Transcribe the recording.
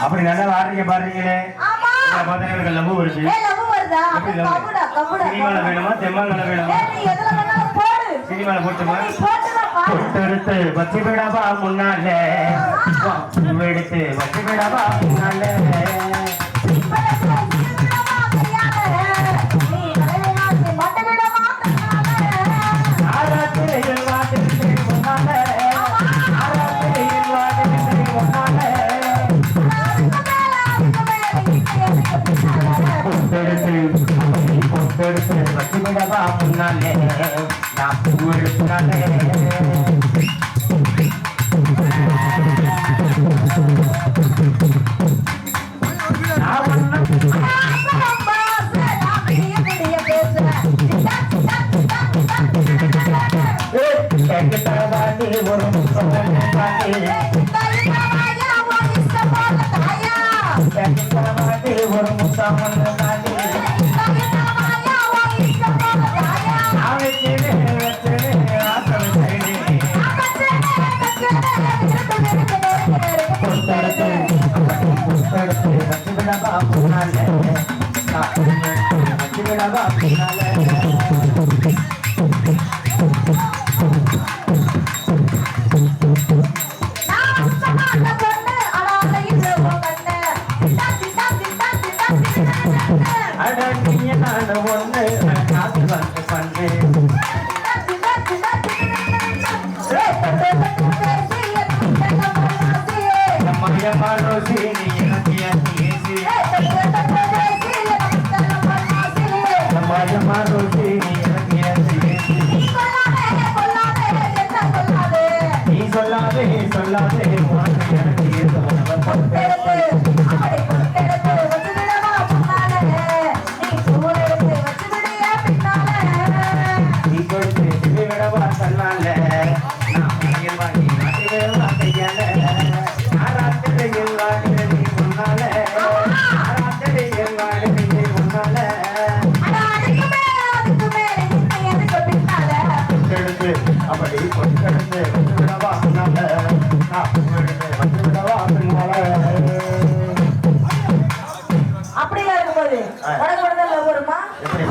அப்படி நல்லா ஆமா. உங்களை பார்த்தா எனக்கு லவ் வருது. சினிமால வேணுமா தெம்மாங்கல வேணுமா? சினிமால போட்டுமா? தொட்டெடுத்து வச்சு விடவா முன்னால. எடுத்து வச்சு விடவா முன்னால. பொட்டெடுத்து வச்சு விடவா முன்னாலே ஒரு முத்தம் நீ நான் ஒன்று காத்து வந்து சொல்லாதே சொல்லாதே. கொட்டெடுத்து அப்படி கொட்டெடுத்து வந்து விடவா முன்னால நான் வந்து விடவா பின்னால அப்படியா இருக்கும்போது உனக்கு love வருமா? எப்படி